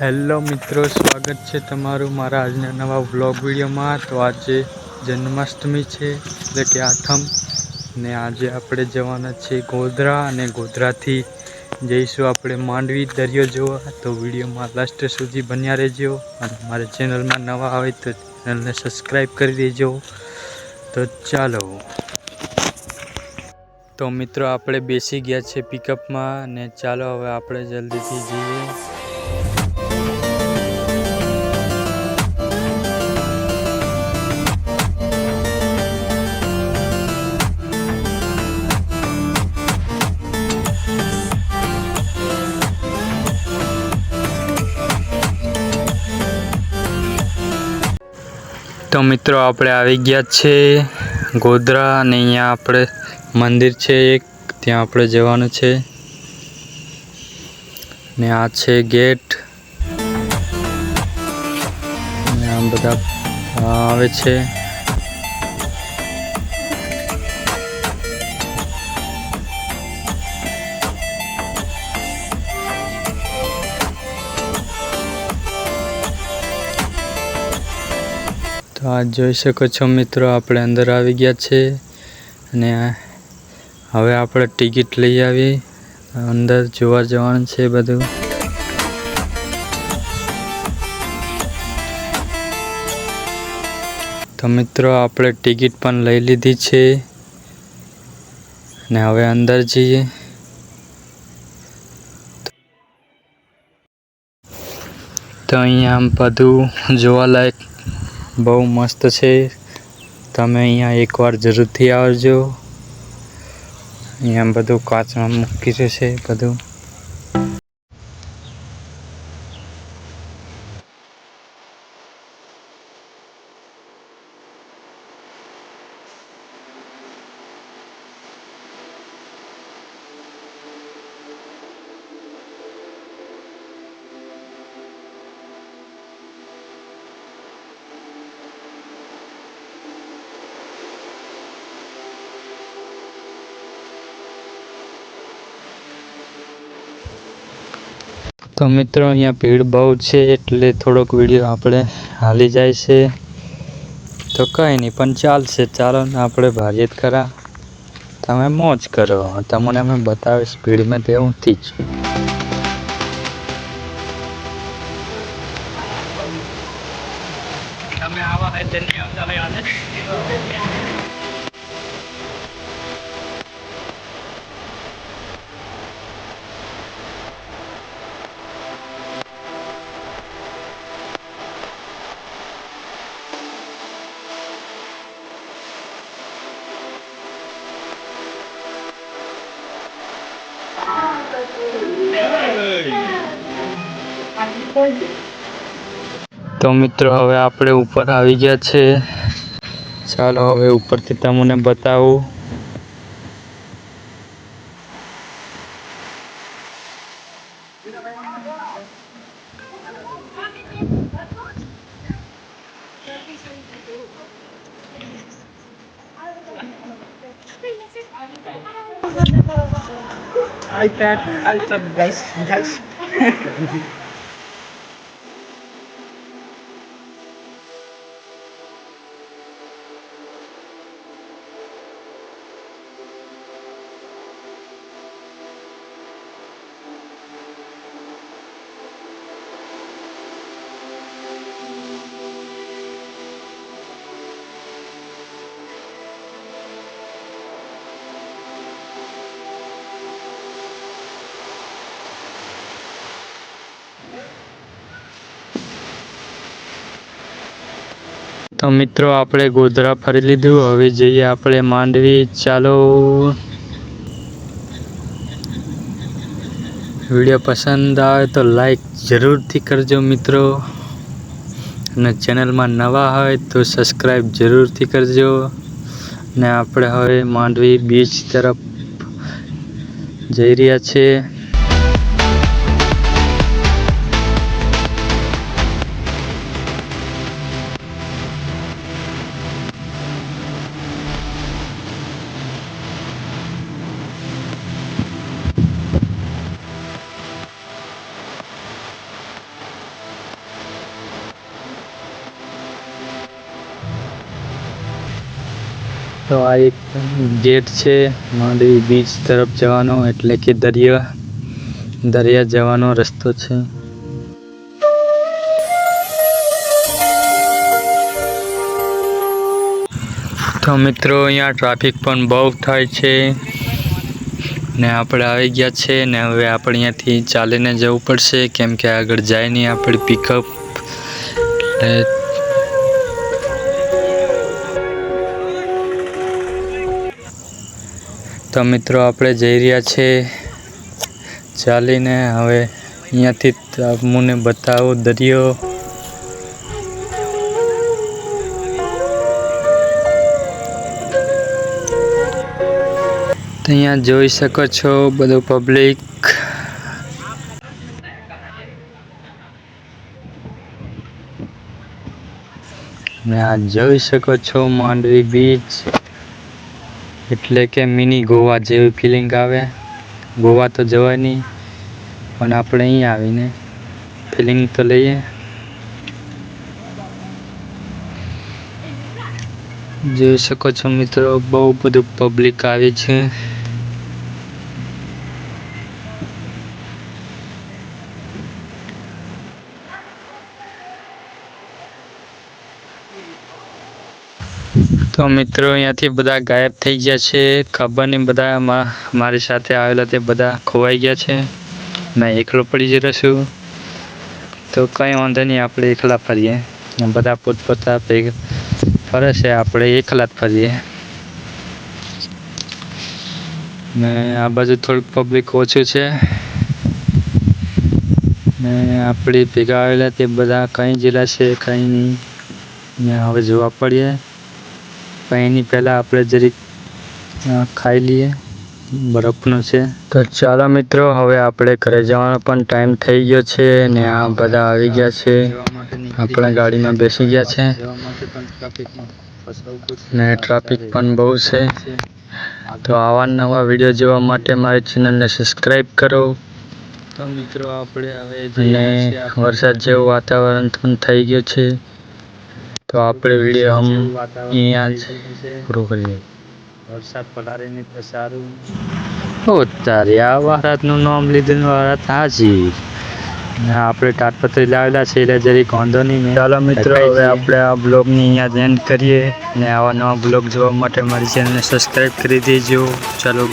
Hello મિત્રો, સ્વાગત છે તમારું મારા આજના નવા વ્લોગ વિડીયોમાં. તો આજે જન્માષ્ટમી છે, એટલે કે આઠમ ને આજે આપણે જવાના છે ગોધરા અને ગોધરાથી જઈશું આપણે માંડવી દરિયો જોવા. તો વિડીયોમાં લાસ્ટ સુધી બન્યા રહેજો. અને મારા ચેનલમાં નવા આવે તો ચેનલને સબસ્ક્રાઈબ કરી દેજો. તો ચાલો. તો મિત્રો, આપણે બેસી ગયા છે પિકઅપમાં ને ચાલો, હવે આપણે જલ્દીથી જઈએ. તો મિત્રો આપણે આવી ગયા છે ગોધરા અને અહીંયા આપણે મંદિર છે એક, ત્યાં આપણે જવાનું છે. ને આ છે ગેટ. આમ બધા આવે છે. તો આ જોઈ શકો છો મિત્રો, આપણે અંદર આવી ગયા છે અને હવે આપણે ટિકિટ લઈ આવી, અંદર જોવા જવાનું છે બધું. તો મિત્રો, આપણે ટિકિટ પણ લઈ લીધી છે ને હવે અંદર જઈએ. તો અહીંયા આમ બધું જોવાલાયક બહુ મસ્ત છે. તમે અહીંયા એકવાર જરૂરથી આવજો. અહીંયા બધું કાચમાં મૂકી છે બધું. તો મિત્રો, અહીંયા ભીડ બહુ છે એટલે થોડોક વીડિયો આપણે હાલી જાય છે. તો કંઈ નહીં, પણ ચાલશે. ચાલો ને આપણે ભારીએ કરા તમે મોજ કરો. તમને અમે બતાવીશ, ભીડમાં તેવુંથી જ તમે આવા હોય તો મિત્રો હવે આપણે ઉપર આવી ગયા છે ચાલો હવે ઉપરથી તમને બતાવું iPad, iPad guys, guys. તો મિત્રો, આપણે ગોધરા ફરી લીધું. હવે જઈએ આપણે માંડવી. ચાલો. વીડિયો પસંદ આવે તો લાઈક જરૂરથી કરજો મિત્રો. અને ચેનલમાં નવા હોય તો સબસ્ક્રાઈબ જરૂરથી કરજો. ને આપણે હવે માંડવી બીચ તરફ જઈ રહ્યા છીએ. તો આ એક ગેટ છે માંડવી બીચ તરફ જવાનો, એટલે કે દરિયા દરિયા જવાનો રસ્તો છે. તો મિત્રો, અહીંયા ટ્રાફિક પણ બહુ થાય છે ને આપણે આવી ગયા છે ને હવે આપણે અહીંયાથી ચાલીને જવું પડશે, કેમ કે આગળ જાય નહીં આપણે પિકઅપ એટલે તો મિત્રો આપણે જઈ રહ્યા છે. ચાલીને હવે અહીંયાથી તમને બતાવો દરિયો. અહીંયા જોઈ શકો છો બધું પબ્લિક ને આ જોઈ શકો છો માંડવી બીચ એટલે કે મિની ગોવા જેવી ફિલિંગ આવે. ગોવા તો જવાય નહીં, પણ આપણે અહીં આવીને ફિલિંગ તો લઈએ. જોઈ શકો છો મિત્રો, બહુ બધું પબ્લિક આવી છે. તો મિત્રો, અહીંયાથી બધા ગાયબ થઈ ગયા છે. ખબર નહીં બધા મારી સાથે આવેલા તે બધા ખોવાઈ ગયા છે. મેં એકલો પડી જતો છું તો કંઈ વાંધો નહીં, આપણે એકલા ફરીએ. બધા પોતપોતા ફરે છે, આપણે એકલા જ ફરીએ. ને આ બાજુ થોડુંક પબ્લિક ઓછું છે. ને આપણી ભેગા આવેલા તે બધા કઈ જિલ્લા છે કઈ નહીં. ને હવે જોવા પડીએ. પણ એની પહેલાં આપણે જરીક ખાઈ લઈએ. બરફનો છે. તો ચાલો મિત્રો હવે આપણે ઘરે જવાનો પણ ટાઈમ થઈ ગયો છે ને આ બધા આવી ગયા છે. આપણા ગાડીમાં બેસી ગયા છે. ને ટ્રાફિક પણ બહુ છે. તો આવા નવા વીડિયો જોવા માટે મારી ચેનલને સબસ્ક્રાઈબ કરો. તો મિત્રો આપણે હવે વરસાદ જેવું વાતાવરણ પણ થઈ ગયું છે. તો આપણે વીડિયો હમ અહીંયા જ પૂરો કરીએ. વરસાદ પડારે નહીં તો સારું. ઓ તારે આ વારાતનું નામ લીધું વારાત હાજી. આપણે તાટપત્રી લાવેલા છે એટલે જરીક વાંધો નહીં ચાલો મિત્રો હવે આપણે આ બ્લોગની અહીંયા જ એન્ડ કરીએ. ને આવા નવા બ્લોગ જોવા માટે મારી ચેનલને સબસ્ક્રાઈબ કરી દેજો. ચાલો